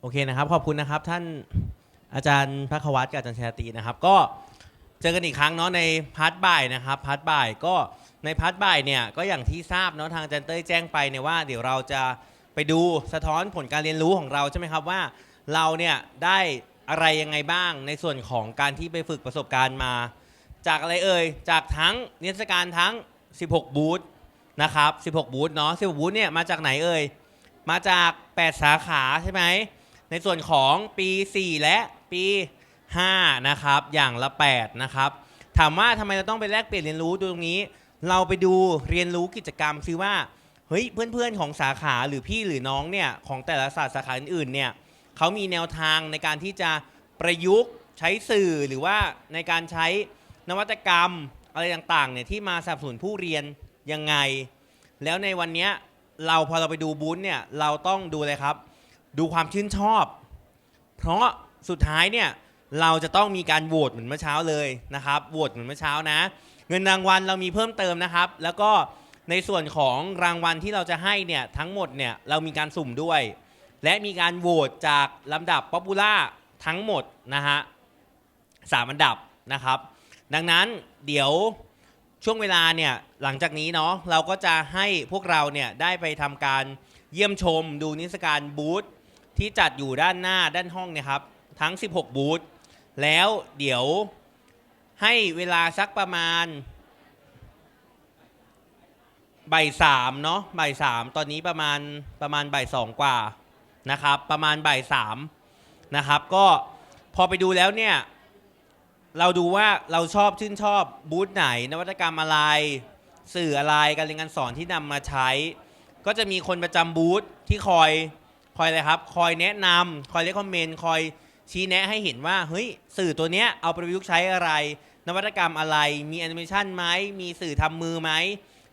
โอเคนะครับ ขอบคุณนะครับท่านอาจารย์พระควัตกับอาจารย์ชาตรีนะครับ ก็เจอกันอีกครั้งเนาะในพาร์ทบ่ายนะครับพาร์ทบ่ายก็ในพาร์ทบ่ายเนี่ยก็อย่างที่ทราบเนาะทางอาจารย์เต้ยแจ้งไปเนี่ยว่าเดี๋ยวเราจะไปดูสะท้อนผลการเรียนรู้ของเราใช่ไหมครับว่าเราเนี่ยได้อะไรยังไงบ้างในส่วนของการที่ไปฝึกประสบการณ์มา จากอะไรเอ่ยจากทั้งนิทรรศการทั้ง 16 บูธนะครับ 16 บูธเนาะ16 บูธเนี่ยมาจากไหนเอ่ยมาจาก 8 สาขาใช่ไหม ในส่วนของปี 4 และปี 5 นะครับ อย่างละ 8 นะครับ ถามว่าทำไมเราต้องไปแลกเปลี่ยนเรียนรู้ตรงนี้ เราไปดูเรียนรู้กิจกรรมซิว่า เฮ้ย เพื่อนๆ ของสาขาหรือพี่หรือน้องเนี่ย ของแต่ละศาสตร์สาขาอื่นๆ เนี่ยเขามีแนวทางในการที่จะประยุกต์ใช้สื่อหรือว่าในการใช้นวัตกรรมอะไรต่างๆ เนี่ยที่มาสนับสนุนผู้เรียนยังไง แล้วในวันนี้เราพอเราไปดูบูธเนี่ย เราต้องดูเลยครับ ดูความชื่นชอบ เพราะสุดท้ายเนี่ยเราจะต้องมีการโหวตเหมือนเมื่อเช้าเลยนะครับโหวตเหมือนเมื่อเช้านะ เงินรางวัลเรามีเพิ่มเติมนะครับ แล้วก็ในส่วนของรางวัลที่เราจะให้เนี่ยทั้งหมดเนี่ยเรามีการสุ่มด้วย และมีการโหวตจากลำดับป๊อปปูล่าทั้งหมดนะฮะสามอันดับนะครับ ดังนั้นเดี๋ยวช่วงเวลาเนี่ยหลังจากนี้เนาะเราก็จะให้พวกเราเนี่ยได้ไปทำการเยี่ยมชมดูนิทรรศการบูธ ที่จัดอยู่ด้านหน้าด้านห้องเนี่ยครับ ทั้ง 16 บูธแล้วเดี๋ยวให้เวลาสักประมาณบ่ายสามเนาะบ่ายสามตอนนี้ประมาณประมาณบ่ายสองกว่านะครับ ประมาณบ่ายสามนะครับ ก็พอไปดูแล้วเนี่ย เราดูว่าเราชอบชื่นชอบบูธไหน นวัตกรรมอะไร สื่ออะไรการเรียนการสอนที่นำมาใช้ ก็จะมีคนประจำบูธที่คอย คอยอะไรครับ คอยแนะนำคอยเลคคอมเมนต์คอยชี้แนะให้เห็นว่า เฮ้ย สื่อตัวเนี้ยเอาปประยุกต์ใช้อะไร นวัตกรรมอะไร มีแอนิเมชันไหมมีสื่อทำมือไหม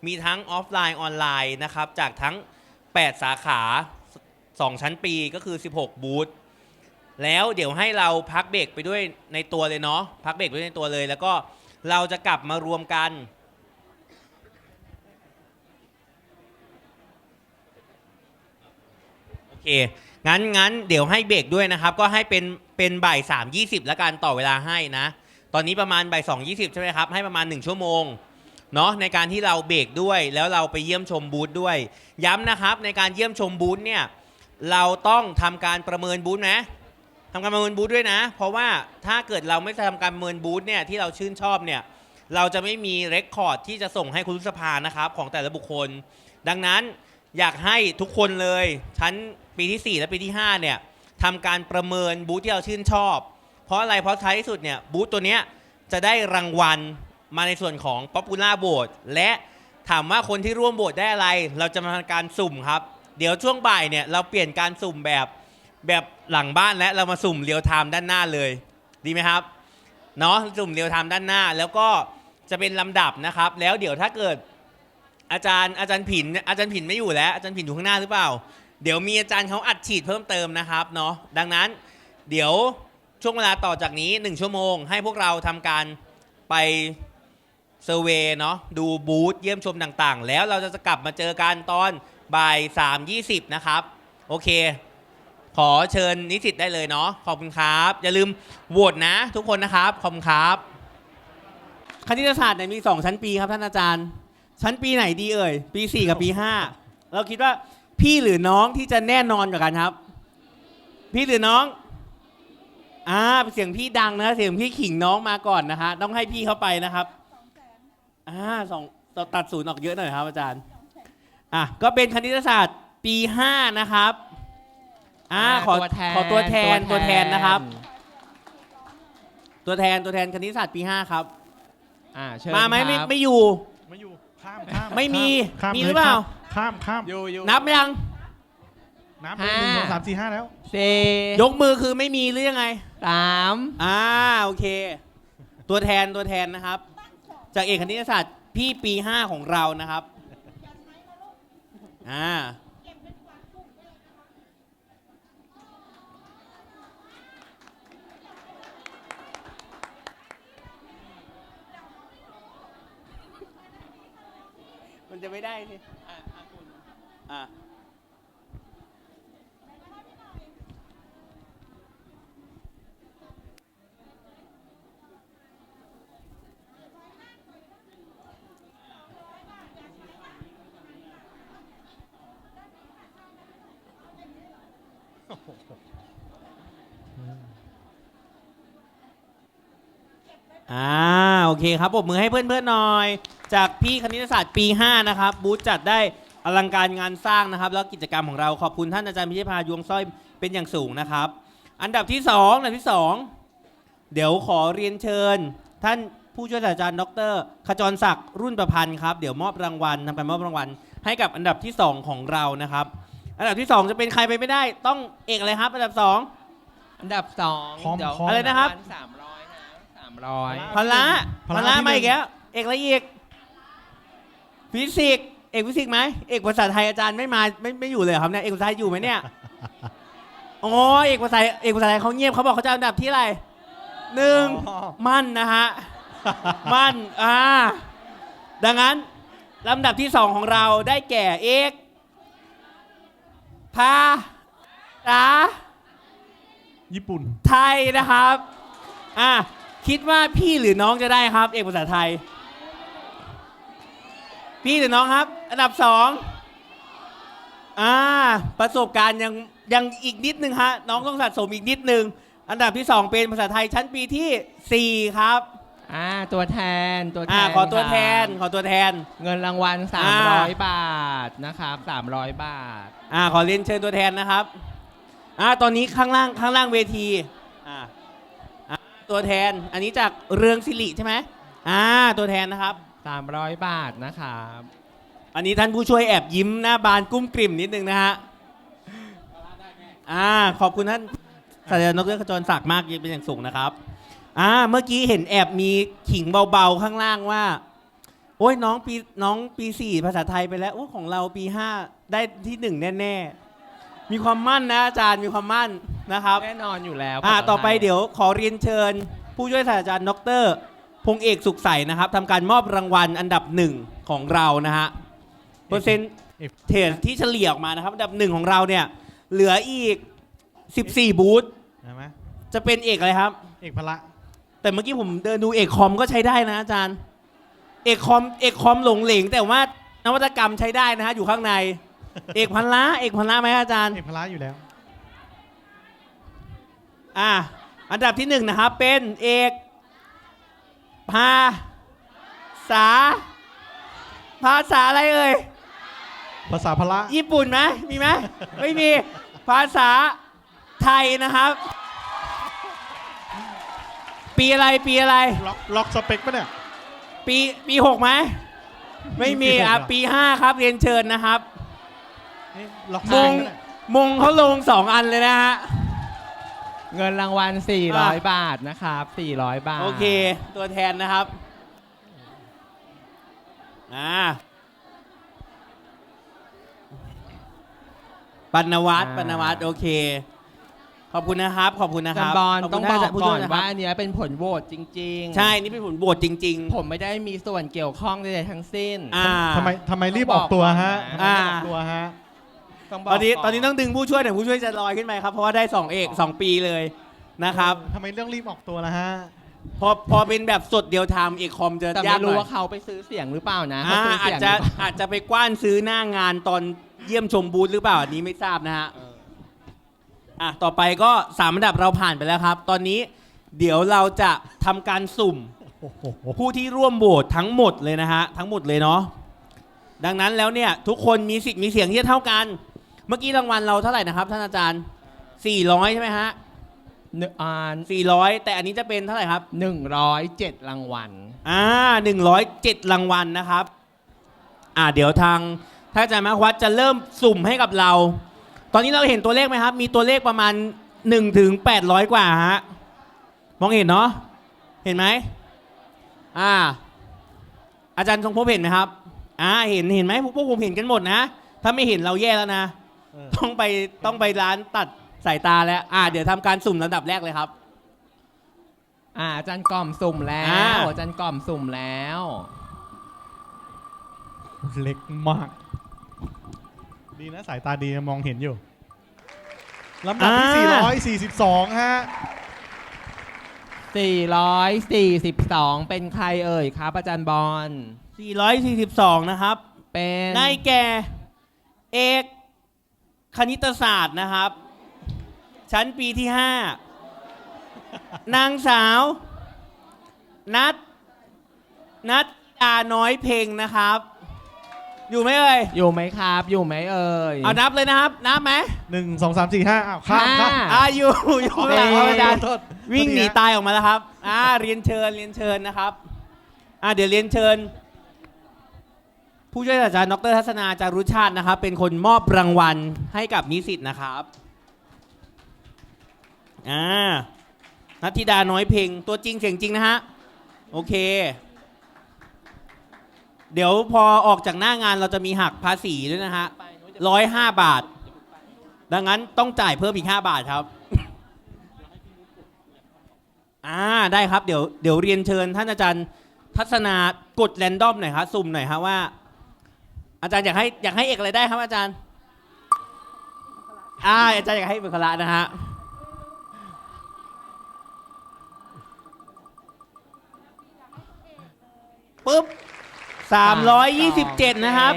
มีทั้งออฟไลน์ออนไลน์นะครับ จากทั้ง 8 สาขา 2 ชั้นปีก็คือ 16 บูธ แล้วเดี๋ยวให้เราพักเบรกไปด้วยในตัวเลยเนาะพักเบรกไปด้วยในตัวเลย แล้วก็เราจะกลับมารวมกัน โอ เค งั้นงั้นเดี๋ยวให้เบรกด้วยนะครับ ก็ให้เป็นเป็นบ่ายสามยี่สิบแล้วกันต่อเวลาให้นะ ตอนนี้ประมาณบ่ายสองยี่สิบใช่ไหมครับ ให้ประมาณ 1 ชั่วโมงเนาะในการที่เราเบรกด้วยแล้วเราไปเยี่ยมชมบูธด้วย ย้ำนะครับในการเยี่ยมชมบูธเนี่ยเราต้องทำการประเมินบูธนะทำการประเมินบูธด้วยนะ เพราะว่าถ้าเกิดเราไม่ทำการประเมินบูธเนี่ยที่เราชื่นชอบเนี่ยเราจะไม่มีเรคคอร์ดที่จะส่งให้คุณรุษภานะครับของแต่ละบุคคล ดังนั้น อยากให้ทุกคนเลยชั้นปีที่ 4 และปีที่ 5 เนี่ยทำการประเมินบูธที่เราชื่นชอบ เพราะอะไรเพราะท้ายที่สุดเนี่ยบูธตัวเนี้ยจะได้รางวัลมาในส่วนของ Popular v o t e และถามว่าคนที่ร่วมโหวตได้อะไร เราจะมาทำการสุ่มครับ เดี๋ยวช่วงบ่ายเนี่ยเราเปลี่ยนการสุ่มแบบแบบหลังบ้านและเรามาสุ่มเรียลไทม์ด้านหน้าเลย ดีไหมครับเนาะสุ่มเรียลไทม์ด้านหน้า แล้วก็จะเป็นลำดับนะครับ แล้วเดี๋ยวถ้าเกิด อาจารย์อาจารย์ผินอาจารย์ผินไม่อยู่แล้วอาจารย์ผินอยู่ข้างหน้าหรือเปล่า เดี๋ยวมีอาจารย์เขาอัดฉีดเพิ่มเติมนะครับเนาะดังนั้นเดี๋ยวช่วงเวลาต่อจากนี้ 1 ชั่วโมง ให้พวกเราทำการไปเซอร์เวยเนาะดูบูธเยี่ยมชมต่างๆ แล้วเราจะกลับมาเจอกันตอนบ่าย3.20 นะครับ โอเค ขอเชิญนิสิตได้เลยเนาะขอบคุณครับ อย่าลืมโหวตนะทุกคนนะครับ ขอบคุณครับ คณิตศาสตร์เนี่ยมี 2 ชั้นปีครับท่านอาจารย์ ชั้นปีไหนดีเอ่ย ปี4กับปี5เราคิดว่าพี่หรือน้องที่จะแน่นอนกว่ากันครับ พี่หรือน้องอ่าเสียงพี่ดังนะ เสียงพี่ขิงน้องมาก่อนนะฮะต้องให้พี่เข้าไปนะครับอ่าสองตัดศูนย์ออกเยอะหน่อยครับอาจารย์อะก็เป็นคณิตศาสตร์ปี5นะครับอ่าขอตัวแทนขอตัวแทนตัวแทนนะครับตัวตัวแทนตัวแทนคณิตศาสตร์ปี5ครับอ่าเชิญมาไหมไม่ครับไม่อยู่ไม่อยู่ข้ามข้ามไม่มีข้ามมีลยหรือเปล่า ข้ามข้ามอยู่อยู่นับยัง นับเลยหนึ่งสองสามสี่ห้าแล้วสี่ยกมือคือไม่มีหรือยังไงสามอ่าโอเค ตัวแทนตัวแทนนะครับ จากเอกคณิตศาสตร์พี่ปี5ของเรานะครับ อ่า จะไม่ได้สิอะอะคุณอะอ่าโอเคครับปมบมือให้เพื่อนๆหน่อย จากพี่คณิตศาสตร์ปี 5 นะครับ บูธจัดได้อลังการงานสร้างนะครับ แล้วกิจกรรมของเราขอบคุณท่านอาจารย์พิชิตพายวงสร้อยเป็นอย่างสูงนะครับ อันดับที่2อันดับที่ 2 เดี๋ยวขอเรียนเชิญ ท่านผู้ช่วยศาสตราจารย์ดรขจรศักดิ์รุ่นประพันธ์ครับเดี๋ยวมอบรางวัลทำการมอบรางวัล ให้กับอันดับที่ 2 ของเรานะครับ อันดับที่ 2 จะเป็นใครไปไม่ได้ต้องเอกอะไรครับ อันดับ 2 อันดับสองพร้อมเดี๋ยวพร้อม อะไรนะครับ สามร้อยนะสามร้อย พละพพละละที่มาหนึ่งอีกแล้วเอกอะไรอีก ฟิสิกส์เอกฟิสิกส์ไหมเอกภาษาไทยอาจารย์ไม่มาไม่ไม่อยู่เลยเหรอครับเนี่ยเอกภาษาไทยอยู่ไหมเนี่ยอ๋อเอกภาษาเอกภาษาไทยเขาเงียบเขาบอกเขาจะเอาอันดับที่อะไรหนึ่งอ๋อ มั่นนะฮะ มั่นอ่าดังนั้นลำดับที่สองของเราได้แก่เอกพาษาญี่ปุ่น ไทยนะครับ อะ คิดว่าพี่หรือน้องจะได้ครับ เอกภาษาไทย พี่หรือน้องครับ อันดับสองอ่าประสบการณ์ยังยังอีกนิดนึงฮะน้องต้องสะสมอีกนิดนึง อันดับที่สองเป็นภาษาไทยชั้นปีที่สี่ครับอ่าตัวแทนตัวแทอ่านขอตัวแทนครับขอตัวแทน เงินรางวัล อ่า 300 บาทนะครับ300 บาท อ่าขอเรียนเชิญตัวแทนนะครับอ่าตอนนี้ข้างล่างข้างล่างเวทีอ่าอ่าตัวแทนอันนี้จากเรืองสิริใช่ไหมอ่าตัวแทนนะครับ 300บาทนะครับอันนี้ท่านผู้ช่วยแอบยิ้มหน้าบานกุ้มกลิ่มนิดนึงนะฮะอ่าขอบคุณท่านศาสตราจารย์ดรขจรศักดิ์มากเป็นอย่างสูงนะครับอ่าเมื่อกี้เห็นแอบมีขิงเบาๆข้างล่างว่า โอ้ยน้องปีน้องปีสี่ภาษาไทยไปแล้วโอ้ของเราปีห้าได้ที่หนึ่งแน่ๆ มีความมั่นนะอาจารย์มีความมั่นนะครับแน่นอนอยู่แล้วอ่าภษต่อไปทเดี๋ยวขอเรียนเชิญ ผู้ช่วยศาสตราจารย์ดร พงษ์เอกสุขใสนะครับทำการมอบรางวัลอันดับหนึ่งของเรานะฮะเปอร์เซ็นต์เอกเทรดที่เฉลี่ยออกมานะครับ อันดับหนึ่งของเราเนี่ยเหลืออีก 14 บูธใช่ไหมจะเป็นเอกอะไรครับ เอกพละ แต่เมื่อกี้ผมเดินดูเอกคอมก็ใช้ได้นะอาจารย์ เอกคอมเอกคอมหลงเหลงแต่ว่านวัตกรรมใช้ได้นะฮะอยู่ข้างใน เอกพันละเอกพันละไหมอาจารย์ เอกพละอยู่แล้ว อ่าอันดับที่หนึ่งนะครับเป็นเอก ภาษา ภาษาอะไรเอ่ย ภาษาพละ ญี่ปุ่นไหมมีไหมไม่มี ภาษาไทยนะครับ ปีอะไรปีอะไร ล็อกล็อกสเปคปะเนี่ย ปีปีหกไหมไม่มีปีหกอะเหรอ ปีห้าครับเรียนเชิญนะครับ เอ๊ะล็อกสมเปงคปะเนี่ยมงเขาลงสองอันเลยนะฮะ เงินรางวัล 400 บาทนะครับ 400 บาท โอเค ตัวแทนนะครับ อ่าปนวัตอ่าปนวัตโอเค ขอบคุณนะครับ ขอบคุณนะอาคจารรับย์บอลขบต้คุองณบท่าอนกผู้ก่ช่อวยนนะคว่ารับอันเนี้ยเป็นผลโหวตจริงๆ ใช่นี่เป็นผลโหวตจริง ผมไม่ได้มีส่วนเกี่ยวข้องใดๆทั้งสิ้น ๆ อ่า ทำไมทำไมรีบออกตัวฮะต้องทำบอกไมอ่ารีบออกตัวฮะ ต้องบตอนนี้ก่ตอนนี้ต้องดึงผู้ช่วยหน่อยผู้ช่วยจะลอยขึ้นไปครับเพราะว่าได้สองเอกสองปีเลยนะครับทำไมเรื่องรีบออกตัวล่ะฮะ พอพอเป็นแบบสดเดียวไทม์เอกคอมจะแต่ยาไม่กหรู้น่อยว่าเขาไปซื้อเสียงหรือเปล่านะอ่าเขาซื้ออาจเสียงจะหรือเปล่าอาจจะไปกว้านซื้อหน้างานตอนเยี่ยมชมบูธหรือเปล่าอันนี้ไม่ทราบนะฮะ เอออะ ต่อไปก็สามอันดับเราผ่านไปแล้วครับ ตอนนี้เดี๋ยวเราจะทำการสุ่มโอ้โหผู้ที่ร่วมโหวตทั้งหมดเลยนะฮะ ทั้งหมดเลยเนาะ ดังนั้นแล้วเนี่ย ทุกคนมีสิทธิ์มีเสียงที่จะเท่ากัน เมื่อกี้รางวัลเราเท่าไหร่นะครับท่านอาจารย์ 400 ใช่ไหมฮะ หนึ่งอ่า400 แต่อันนี้จะเป็นเท่าไหร่ครับ หนึ่งร้อยเจ็ดรางวัล อ่า107 รางวัลนะครับ อ่าเดี๋ยวทางท่านอาจารย์มาวัดจะเริ่มสุ่มให้กับเรา ตอนนี้เราเห็นตัวเลขไหมครับ มีตัวเลขประมาณ1ถึง800 กว่าฮะ มองเห็นเนาะ เห็นไหม อ่า อาจารย์ทรงพบเห็นไหมครับ อ่า เห็น เห็นไหมพวกผมเห็นกันหมดนะ ถ้าไม่เห็นเราแย่แล้วนะเออ ต้องไปต้องไปร้านตัดสายตาแล้ว อ่า เดี๋ยวทำการสุ่มลำดับแรกเลยครับ อ่าอาจารย์กล่อมสุ่มแล้อ่าวอาจารย์กล่อมสุ่มแล้ว เล็กมาก ดีนะสายตาดีมองเห็นอยู่ลำดับที่442 ฮะ 442 เป็นใครเอ่ยครับอาจารย์บอล442 นะครับ เป็น ได้แก่ เอก คณิตศาสตร์นะครับ ชั้นปีที่ห้านางสาว นัดนัดดาน้อยเพลงนะครับ อยู่ไหมเอ่ยอยู่ไหมครับ อยู่ไหมเอ่ยเอานับเลยนะครับ นับไหมหนึ่งสองสามสี่ห้าอ้าวข้ามข้ามห้าอ่าอยู่อยู่ข้างหลังครับอาจารย์โทษวิ่งหนีโทษทีฮะ ตายออกมาแล้วครับอ่าเรียนเชิญเรียนเชิญนะครับอ่าเดี๋ยวเรียนเชิญ ผู้ช่วยศาสตราจารย์ดรทัศนาจารุชาตินะครับ เป็นคนมอบรางวัลให้กับนิสิตนะครับอ่านัทธิดาน้อยเพลงตัวจริงเสียงจริงนะฮะ โอเค เดี๋ยวพอออกจากหน้างานเราจะมีหักภาษีด้วยนะฮะร้อยห้าบาท ดังนั้นต้องจ่ายเพิ่มอีกห้าบาทครับอ่าได้ครับเดี๋ยวเดี๋ยวเรียนเชิญท่านอาจารย์ทัศนากดแรนดอมหน่อยครับสุ่มหน่อยครับว่า อาจารย์อยากให้อยากให้เอกอะไรได้ครับอาจารย์อ่าอาจารย์อยากให้บุคละนะฮะปุ๊บสามร้อยยี่สิบเจ็ดนะครับ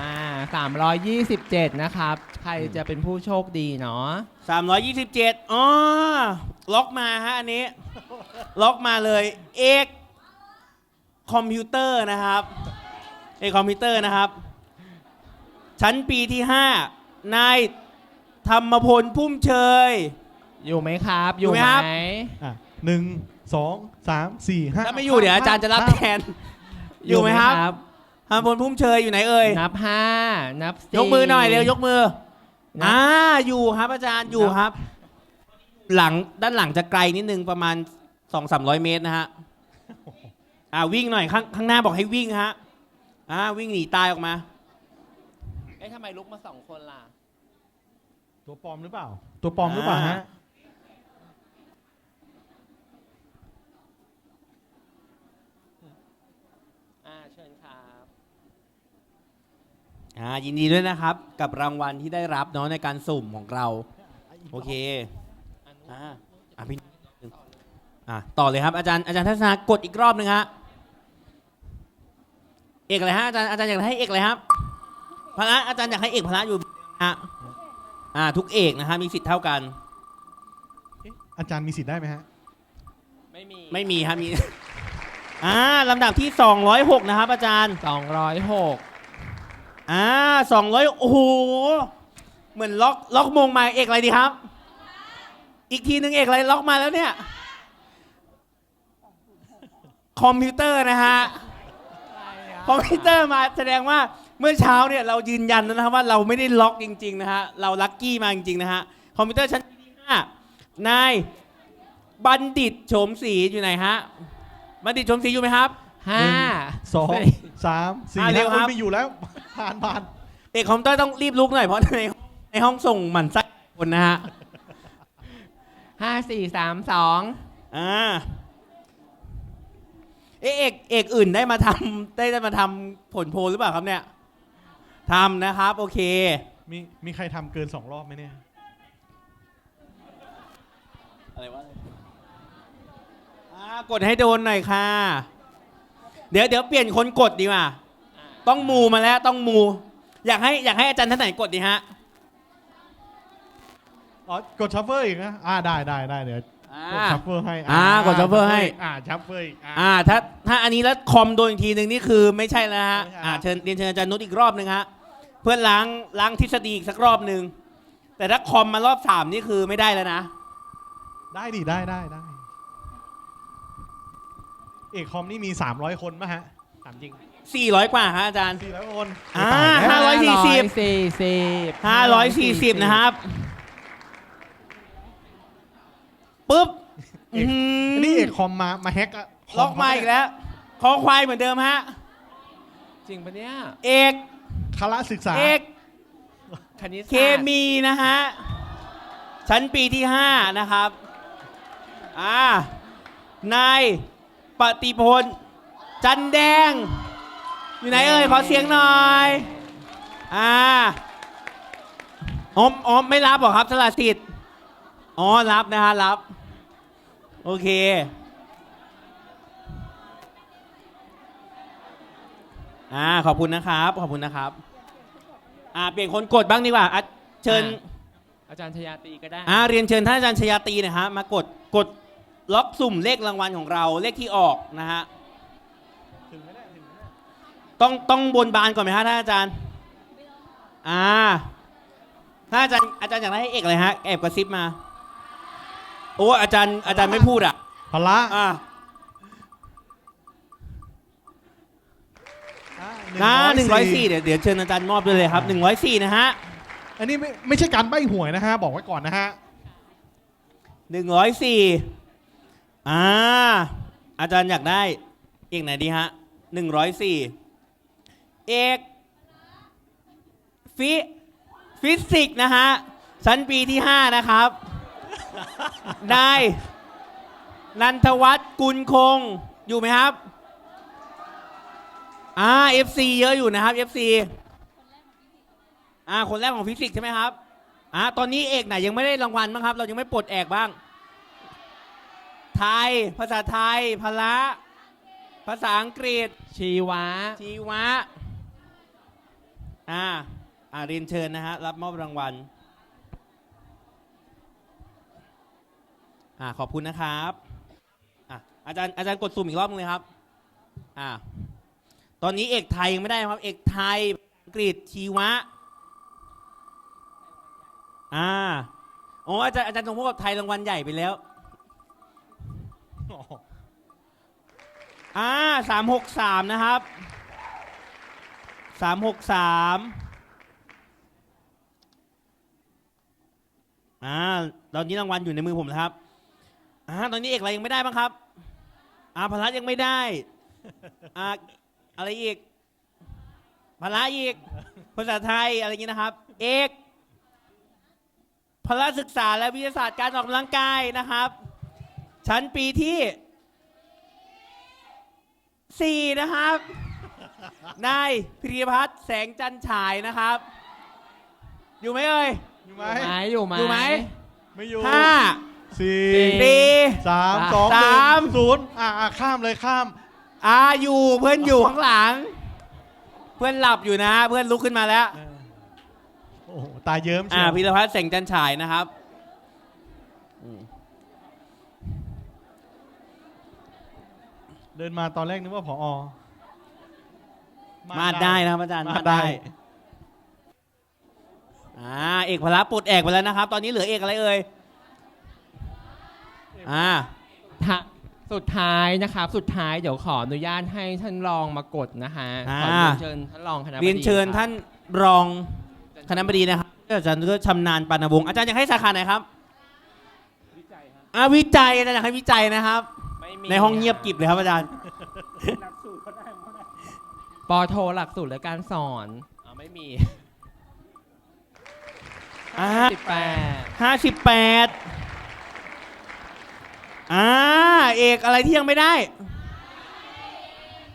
อ่าสามร้อยยี่สิบเจ็ดนะครับ ใครจะเป็นผู้โชคดีเนาะสามร้อยยี่สิบเจ็ดอ๋อล็อกมาฮะอันนี้ ล็อกมาเลย เอกคอมพิวเตอร์นะครับ เอกคอมพิวเตอร์นะครับ ชั้นปีที่ห้านายธรรมพลพุ่มเชย อยู่ไหมครับ อยู่ไหมครับ อะหนึ่งสองสามสี่ห้าถ้าไม่อยู่เดี๋ยวอาจารย์จะรับข้มแทน อยู่ไหมครับธรรมพลพุ่มเชยอยู่ไหนเอ่ยนับห้านับสี่ ยกมือหน่อยเร็วยกมือนับ อ่าอยู่ครับอาจารย์อยู่ครับ หลังด้านหลังจะไกลนิดนึงประมาณสองสามร้อยเมตรนะฮะอ่าวิ่งหน่อยข้างข้างหน้าบอกให้วิ่งฮะอ่าวิ่งหนีตายออกมา เอ๊ะทำไมลุกมาสองคนล่ะ ตัวปลอมหรือเปล่า ตัวปลอมหรือเปล่าฮะ อ่าเชิญครับ อ่ายินดีด้วยนะครับ กับรางวัลที่ได้รับเนาะในการสุ่มของเรา โอเคอ่าอะพี่อะต่อเลยครับอาจารย์อาจารย์ทัศนากดอีกรอบหนึ่งฮะเอกอะไรฮะอาจารย์อาจารย์อยากให้เอกอะไรครับ พละอาจารย์อยากให้เอกพละอยู่ฮะอ่าทุกเอกนะฮะมีสิทธิ์เท่ากันเอ๊ะอาจารย์มีสิทธิ์ได้ไหมฮะ ไม่มีไม่มีครับมีอ่าลำดับที่ 206 นะครับ อาจารย์ สองร้อยหกอ่า200 โอ้โห เหมือนล็อกล็อกมงมาเอกอะไรดีครับ อีกทีหนึ่งเอกอะไรล็อกมาแล้วเนี่ย คอมพิวเตอร์นะฮะ คอมพิวเตอร์มาแสดงว่า เมื่อเช้าเนี่ยเรายืนยันแล้วนะครับว่าเราไม่ได้ล็อกจริงๆนะฮะเราลัคกี้มาจริงๆนะฮะคอมพิวเตอร์ชั้นที่ห้านายบัณฑิตโฉมศรีอยู่ไหนฮะบัณฑิตโฉมศรีอยู่ไหมครับ ห้า สองสามสี่อะเร็วครับไม่อยู่แล้ว ผ่านผ่านเอกคอมพิวเตอร์ต้องรีบลุกหน่อยเพราะในในห้องส่งหมันไส้คนนะฮะห้าสี่สามสองอ่าเอะเอกเอกอื่นได้มาทำได้ได้มาทำผลโพลหรือเปล่าครับเนี่ย ทำนะครับ โอเค มีมีใครทำเกินสองรอบไหมเนี่ย อะไรวะอ่ากดให้โดนหน่อยค่ะ เดี๋ยวเดี๋ยวเปลี่ยนคนกดดีกว่า ต้องมูมาแล้วต้องมู อยากให้อยากให้อาจารย์ท่านไหนกดดีฮะ อ๋อ กดชัฟเฟอร์อีกนะ อ่าได้ได้ได้เดี๋ยวอ่กดาชัฟเฟอร์ให้อ่ากด shuffle ให้ อ่าชัฟเฟอร์อีกอ่า อ่าถ้าถ้าอันนี้แล้วคอมโดนอีกทีหนึ่งนี่คือไม่ใช่แล้วฮะ ไม่ใช่อ่าเชิญเรียนเชิญอาจารย์นุชอีกรอบหนึ่งฮะ เพื่อล้างล้างทฤษฎีอีกสักรอบหนึ่งแต่ถ้าคอมมารอบสามนี่คือไม่ได้แล้วนะ ได้ดิได้ได้ได้เอกคอมนี่มี 300 คนป่ะฮะถามจริง400 กว่าฮะอาจารย์ 400คนอ่าตยแล้วห้าร้อยสี่สิบสี่สิบ540 นะครับปุ๊บอื้อหือันนี้เอกคอมมามาแฮกอะคล็อกมาอีกแล้ว คอควายเหมือนเดิมฮะ จริงปะเนี่ย เอก คละศึกษา เอกคณิตศาสตร์เคมีนะฮะ ชั้นปีที่ 5 นะครับ อ่า นายปฏิพล จันแดง อยู่ไหนเอ่ย ขอเสียงหน่อย อ่าอ๋อมอ๋อมไม่รับเหรอครับสละสิทธิ์อ๋อ รับนะฮะ รับ โอเค อ่า ขอบคุณนะครับ ขอบคุณนะครับ อ่าเปลี่ยนคนกดบ้างดีกว่าอะเชิญอาจารย์ชยาตรีก็ได้อ่าเรียนเชิญท่านอาจารย์ชยาตรีนะฮะมากดกดล็อกสุ่มเลขรางวัลของเราเลขที่ออกนะฮะถึงไหมเนี่ยถึงไหมเนี่ยต้องต้องบนบานก่อนไหมฮะท่านอาจารย์อ่าท่านอาจารย์อาจารย์อยากได้ให้เอกเลยฮะแอบกระซิบมาโอ้อาจารย์อาจารย์ไม่พูดอะพละอ่า อะ นะหนึ่งร้อยสี่เดี๋ยวเดี๋ยวเชิญอาจารย์มอบด้วยเลยครับหนึ่งร้อยสี่นะฮะ อันนี้ไม่ไม่ใช่การใบ้หวยนะฮะ บอกไว้ก่อนนะฮะหนึ่งร้อยสี่อ่าอาจารย์อยากได้เอกไหนดีฮะหนึ่งร้อยสี่เอกฟิฟิสิกส์นะฮะ ชั้นปีที่ห้านะครับ นายนันทวัฒน์กุลคง อยู่ไหมครับ อ่า FC เยอะอยู่นะครับ FC อ่า คนแรกของฟิสิกส์ใช่ไหมครับ อ่า ตอนนี้เอกไหนยังไม่ได้รางวัลบ้างครับ เรายังไม่ปลดแอกบ้าง ไทย ภาษาไทย พละ ภาษาอังกฤษ ชีวะ ชีวะ อ่า อ่าเรียนเชิญนะฮะ รับมอบรางวัล อ่า ขอบคุณนะครับ อะอาจารย์ อาจารย์กดสุ่มอีกรอบนึงเลยครับ อ่า ตอนนี้เอกไทยยังไม่ได้ครับ เอกไทยอังกฤษชีวะ อ่าอ้อาจารย์อาจารย์ทรงพบกับไทยรางวัลใหญ่ไปแล้วอ่าสามหกสามนะครับสามหกสามอ่าตอนนี้รางวัลอยู่ในมือผมนะครับอ่าตอนนี้เอกอะไรยังไม่ได้บ้างครับอ่าพลัสยังไม่ได้อ่า อะไรอีกพละอีก ภาษาไทยอะไรอย่างนี้นะครับ เอกพละศึกษาและวิทยาศาสตร์การออกกำลังกายนะครับ ชั้นปีที่สี่นะครับ นายพิริยพัฒน์แสงจันฉายนะครับ อยู่ไหมเอ่ย อยู่ไหมอยู่ไหมอยู่ไหมอยู่ไหมไม่อยู่ห้าสี่สี่ สามสองสามหนึ่งศูนย์อะอะข้ามเลยข้าม อ่าอยู่เพื่อนอยู่ข้างหลัง เพื่อนหลับอยู่นะเพื่อนลุกขึ้นมาแล้วเออโอ้โหตาเยิ้มเชีอ่ายวพิรพัฒน์แสงจันฉายนะครับอืมเดินมาตอนแรกนึกว่าผอมาได้นะครับอาจารย์มามาได้ได้อ่าเอกพละปลดแอกไปแล้วนะครับ ตอนนี้เหลือเอกอะไรเอ่ยอ่าถ้า สุดท้ายนะครับ สุดท้ายเดี๋ยวขออนุญาตให้ท่านรองมากดนะฮะอ่า ขอเรียนเชิญท่านรองคณะบดีเรียนเชิญครับท่านรองคณะบดีนะครับอาจารย์ก็ชำนาญปานวงศ์อาจารย์อยากให้สาขาไหนครับอ่าวิจัยอาจารย์อยากให้วิจัยนะครับ ไม่มีในห้องเงียบกริบเลยครับอาจารย์ ปอโทหลักสูตรและการสอนอ๋อไม่มีอ่า สิบแปดห้าสิบแปด อ่าเอกอะไรที่ยังไม่ได้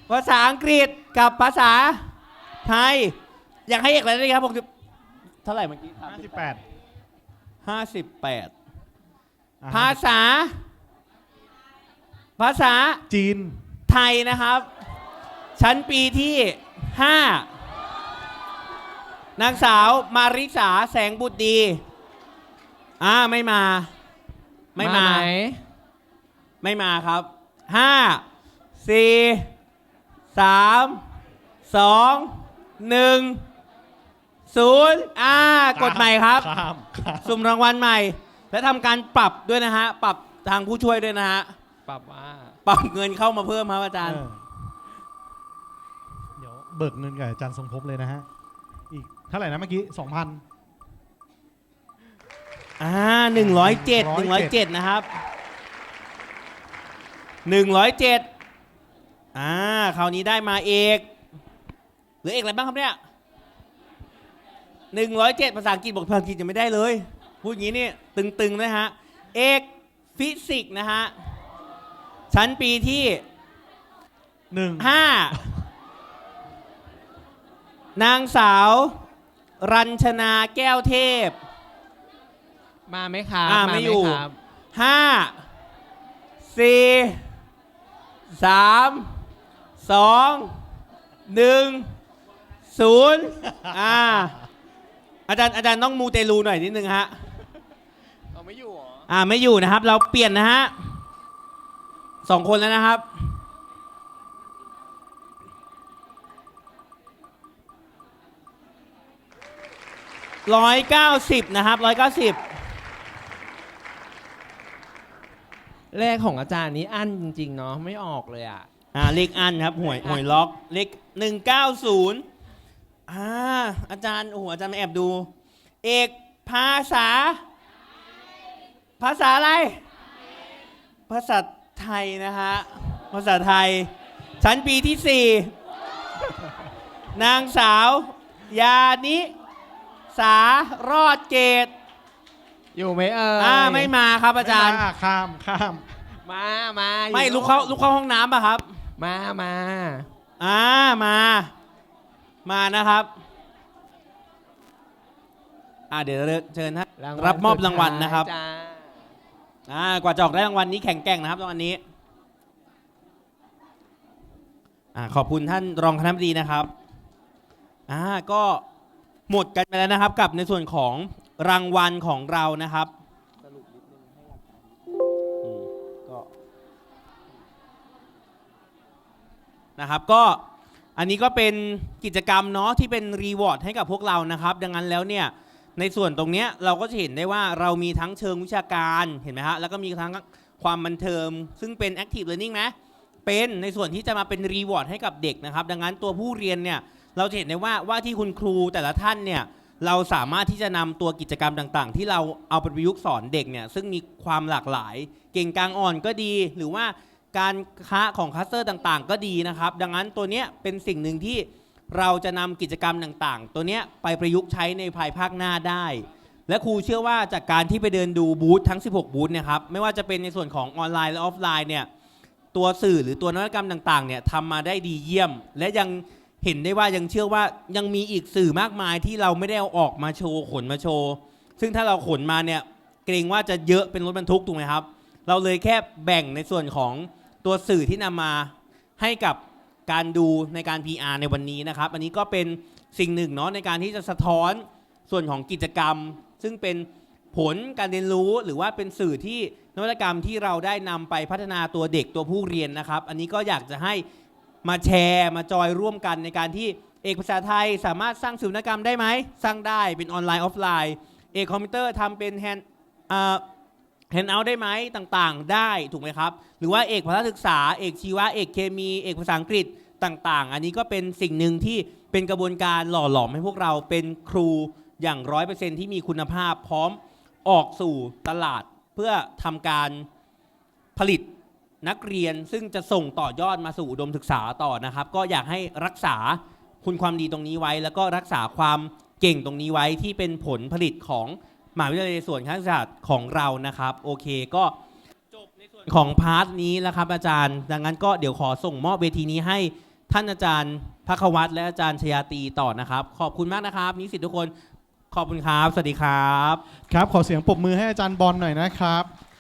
ภาษาอังกฤษกับภาษาไทย อยากให้เอกอะไรได้ครับผมเท่าไหร่เมื่อกี้ห้าสิบแปดห้าสิบแปดอะภาษา ภาษาจีน ไทยนะครับ ชั้นปีที่5นางสาวมาริสาแสงบุตรดี อ่าไม่มา ไม่มา ไห ไม่มาครับห้าสี่สามสองหนึ่งศูนย์อ่ากดใหม่ครับ ข้ามข้ามสุ่มรางวัลใหม่ และทำการปรับด้วยนะฮะ ปรับทางผู้ช่วยด้วยนะฮะ ปรับว่าปรับเงินเข้ามาเพิ่มครับอาจารย์ เออเดี๋ยวเบิกเงินกับอาจารย์ทรงภพเลยนะฮะ อีกเท่าไหร่นะเมื่อกี้สองพัน อ่าหนึ่งร้อยเจ็ดหนึ่งร้อยเจ็ด107 นะครับ หนึ่งร้อยเจ็ดอ่าคราวนี้ได้มาเอกเหลือเอกอะไรบ้างครับเนี่ยหนึ่งร้อยเจ็ดภาษาอังกฤษบอกภาษาอังกฤษยังไม่ได้เลย พูดอย่างนี้นี่ตึงๆนะฮะ เอกฟิสิกส์นะฮะ ชั้นปีที่ หนึ่งห้านางสาว รัญชนาแก้วเทพ มาไหมครับอ่ามาไม่ไหอยู่ครับห้า สี่สามสองหนึ่งศูนย์อ่าอาจารย์อาจารย์ต้องมูเตลูหน่อยนิดนึงฮะไม่อยู่เหรออ่าไม่อยู่นะครับ เราเปลี่ยนนะฮะสองคนแล้วนะครับ ร้อยเก้าสิบนะครับร้อยเก้าสิบ เลขของอาจารย์นี้อั้นจริงๆเนาะไม่ออกเลยอะ อ่าเลขอันครับหวยหวยล็อกเลขหนึ่งเก้าศูนย์อ่าอาจารย์โอ้โหอาจารย์มาแอบดู เอกภาษา ภาษาอะไร ภาษาไทยนะฮะภาษาไทย ชั้นปีที่สี่นางสาว ยานิสารอดเกต อยู่ไหมเอ่ยอ่าไม่มาครับอาจารย์ ไม่มข้ามข้ามมามาอยู่ไม่ลุกเข้าลุกเข้าห้องน้ำป่ะครับ มามาอ่ามา มานะครับ อ่าเดี๋ยวเราเชิญท่านางวัลรับมอบสุดรางวัลนะครับท้ายจ้า อ่ากว่าจะออกได้รางวัลนี้แข็งแกร่งนะครับรางวัลนี้อ่าขอบคุณท่านรองคณะบดีนะครับอ่าก็หมดกันไปแล้วนะครับกับในส่วนของ รางวัลของเรานะครับก็นะครับก็อันนี้ก็เป็นกิจกรรมเนาะที่เป็นรีวอร์ดให้กับพวกเรานะครับ ดังนั้นแล้วเนี่ยในส่วนตรงเนี้ยเราก็จะเห็นได้ว่าเรามีทั้งเชิงวิชาการเห็นไหมฮะแล้วก็มีทั้งความบันเทิงซึ่งเป็น active learning ไหมเป็นในส่วนที่จะมาเป็นรีวอร์ดให้กับเด็กนะครับ ดังนั้นตัวผู้เรียนเนี่ยเราจะเห็นได้ว่าว่าที่คุณครูแต่ละท่านเนี่ย เราสามารถที่จะนำตัวกิจกรรมต่าง ๆ ที่เราเอาไปประยุกต์สอนเด็กเนี่ยซึ่งมีความหลากหลาย เก่งกลางอ่อนก็ดี หรือว่าการค้าของคัสเตอร์ต่างๆ ก็ดีนะครับ ดังนั้นตัวเนี้ยเป็นสิ่งหนึ่งที่เราจะนำกิจกรรมต่าง ๆ ตัวเนี้ยไปประยุกต์ใช้ในภายภาคหน้าได้ และครูเชื่อว่าจากการที่ไปเดินดูบูธทั้ง 16 บูธเนี่ยครับไม่ว่าจะเป็นในส่วนของออนไลน์และออฟไลน์เนี่ยตัวสื่อหรือตัวนวัตกรรมต่างๆเนี่ยทำมาได้ดีเยี่ยม และยัง เห็นได้ว่ายังเชื่อว่ายังมีอีกสื่อมากมายที่เราไม่ได้เอาออกมาโชว์ขนมาโชว์ ซึ่งถ้าเราขนมาเนี่ยเกรงว่าจะเยอะเป็นรถบรรทุกถูกไหมครับ เราเลยแค่แบ่งในส่วนของตัวสื่อที่นำมาให้กับการดูในการ PR ในวันนี้นะครับ อันนี้ก็เป็นสิ่งหนึ่งเนาะในการที่จะสะท้อนส่วนของกิจกรรม ซึ่งเป็นผลการเรียนรู้หรือว่าเป็นสื่อที่นวัตกรรมที่เราได้นำไปพัฒนาตัวเด็กตัวผู้เรียนนะครับ อันนี้ก็อยากจะให้ มาแชร์มาจอยร่วมกันในการที่เอกภาษาไทยสามารถสร้างสื่อนกรรมได้ไหม สร้างได้เป็นออนไลน์ออฟไลน์ เอกคอมพิวเตอร์ทำเป็นแฮนแฮนด์เอาได้ไหมต่างๆ ได้ถูกไหมครับ หรือว่าเอกภาษาศึกษา เอกชีวะ เอกเคมี เอกภาษาอังกฤษต่างๆ อันนี้ก็เป็นสิ่งหนึ่งที่เป็นกระบวนการหล่อหลอมให้พวกเราเป็นครูอย่างร้อยเปอร์เซ็นที่มีคุณภาพพร้อมออกสู่ตลาดเพื่อทำการผลิต นักเรียนซึ่งจะส่งต่อยอดมาสู่อุดมศึกษาต่อนะครับ ก็อยากให้รักษาคุณความดีตรงนี้ไว้ แล้วก็รักษาความเก่งตรงนี้ไว้ที่เป็นผลผลิตของมหาวิทยาลัยสวนคณะศาสตร์ของเรานะครับ โอเคก็จบในส่วนของพาร์ทนี้แล้วครับอาจารย์ ดังนั้นก็เดี๋ยวขอส่งมอบเวทีนี้ให้ท่านอาจารย์พักวัตและอาจารย์ชยาตีต่อนะครับ ขอบคุณมากนะครับ นิสิตทุกคนขอบคุณครับ สวัสดีครับ ครับ ขอเสียงปรบมือให้อาจารย์บอลหน่อยนะครับ